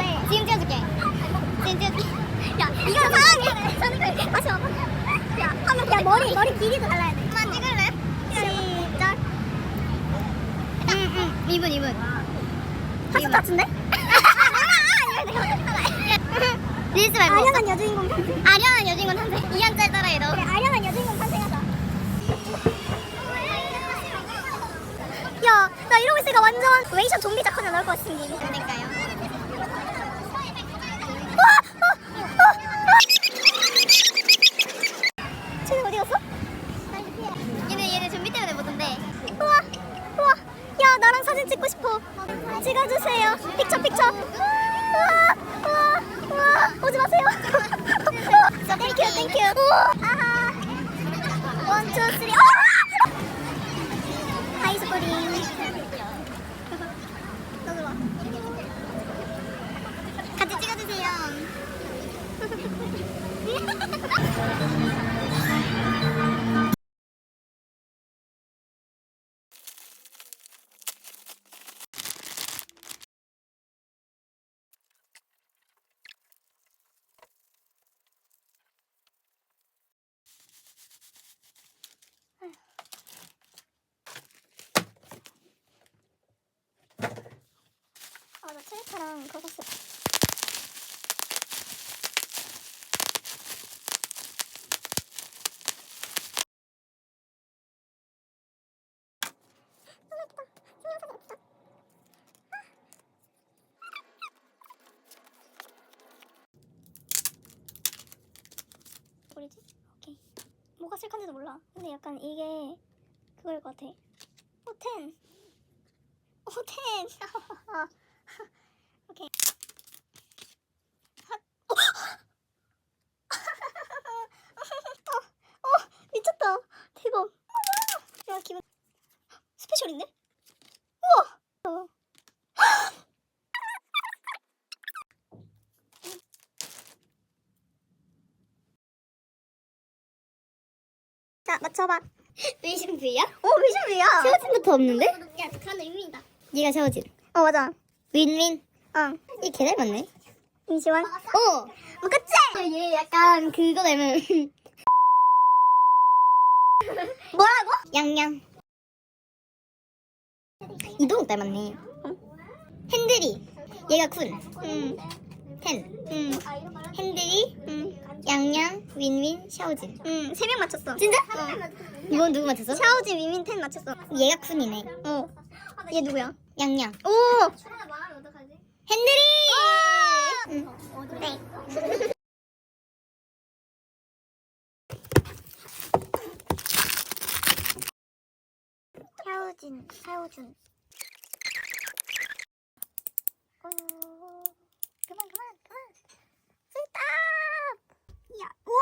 지금 지금 찍어줄게. 지금 찍어줄게. 야 이거 사랑해. 저는 그 다시 와봐. 야 한번 야 머리 머리 길이도 달라야 돼. 그만 찍을래? 시작. 응응 음, 음. 이분 이분. 하수 같은데? 리스 말고 아련한 여주인공 탄생 아련한 여주인공 탄생 이한짤 따라해 너 그래 아련한 여주인공 탄생하자 야나 이러고 있으니까 완전 웨이션 좀비 작화나 나올 것 같은데 그러니까요 찍어주세요. 픽처, 픽처. 우와! 우와! 우와! 오지 마세요. 자, 땡큐, 땡큐. 아하. 원, 투, 쓰리. 그거 샀어. 뭐지? 오케이. 셀칸지도 몰라. 근데 약간 이게 그거일 것 같아. 오, 텐. 오, 텐. 오케이. 핫. 어. 어, 어, 미쳤다. 대박. 야, 기분. 스페셜인데? 우와. 어. 자, 맞춰봐. V야? 오, 미션이야. 샤워진부터 없는데? 야, 그런데 유민이다. 얘가 샤워진. 어, 맞아. 윈윈. 어. 이개 닮았네. 임시완. 어. 뭐, 그치? 얘 약간 그거 닮은. 뭐라고? 양양. 이동욱 닮았네. 핸들이. 얘가 쿤. 응. 텐. 응. 핸들이. 응. 양양. 윈윈. 샤오진. 응. 세명 맞췄어. 진짜? 어. 이건 누구 맞췄어? 샤오지 위민 텐 맞췄어. 얘가 쿤이네. 어. 얘 누구야? 양양. 오! 핸들이. 응. 네. 샤오진, 샤오준. 어, 그만, 그만, 그만. 스탑! 야, 우와!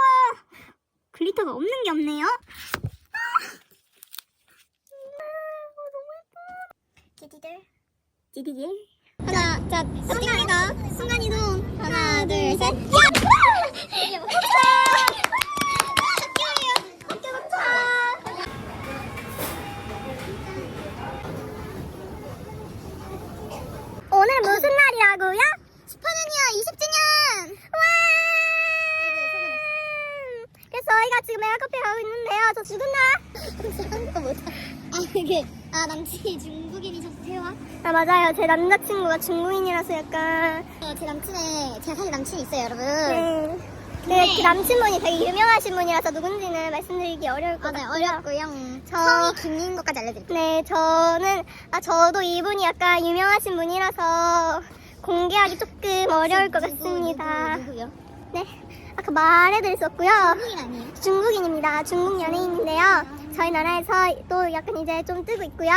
글리터가 없는 게 없네요. 아! 아. 찌디들. 찌디들. 하나, 자, 순간이다. 순간이동. 하나, 둘, 셋. 야! 이게 뭐야? 학교예요. 학교 도착. 오늘 무슨 날이라고요? 슈퍼주니어 20주년! 와! 그래서 저희가 지금 메가커피 가고 있는데요. 저 죽은다. 한거 뭐다? 아 이게 아 남친이 중국인이셨어요? 아 맞아요. 제 남자친구가 중국인이라서 약간 어, 제 남친의 제가 사실 남친이 있어요 여러분. 네. 네, 그 남친분이 되게 유명하신 분이라서 누군지는 말씀드리기 어려울 것 맞아요 같고요. 어렵고요. 저- 성이 김인 것까지 알려드릴게요. 네, 저는 아 저도 이분이 약간 유명하신 분이라서 공개하기 조금 어려울 것 같습니다. 누구, 누구요? 네, 아까 말해드렸었고요. 중국인 아니에요? 중국인입니다. 중국 연예인인데요. 저희 나라에서 또 약간 이제 좀 뜨고 있고요.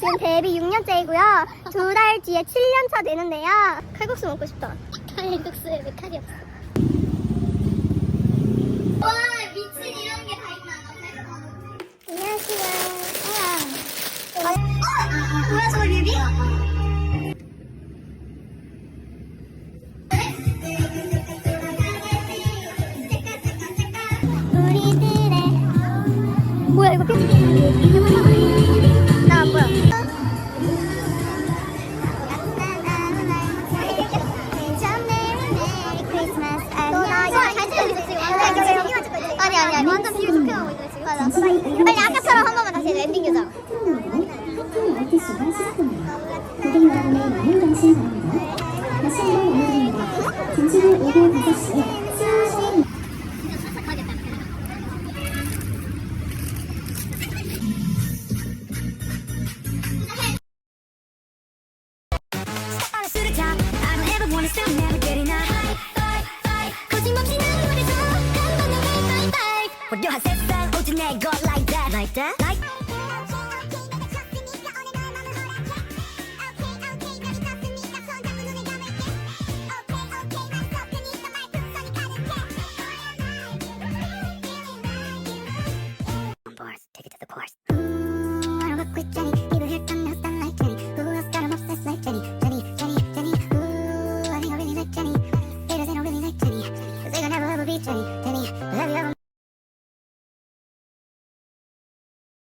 지금 데뷔 6년째이고요. 두 달 뒤에 7년차 되는데요. 칼국수 먹고 싶다. 칼국수에 왜 칼이 없어? 와 미친 이런 게 다 있나? 안녕하세요. 아, 뭐야 저 뮤비? 뭐야 이거 나안 보여. 지금. 여기만 찍고 있지. 아니 아니 아니. 완전 비율 좋게 가고 있어 지금. 맞아. 빨리 아까처럼 한 번만 다시 엔딩 교정. 아티스트가 시작됩니다. 고객 여러분의 많은 관심 바랍니다. 다시 한번 안내드립니다. 잠시 후 오후 5시에 내거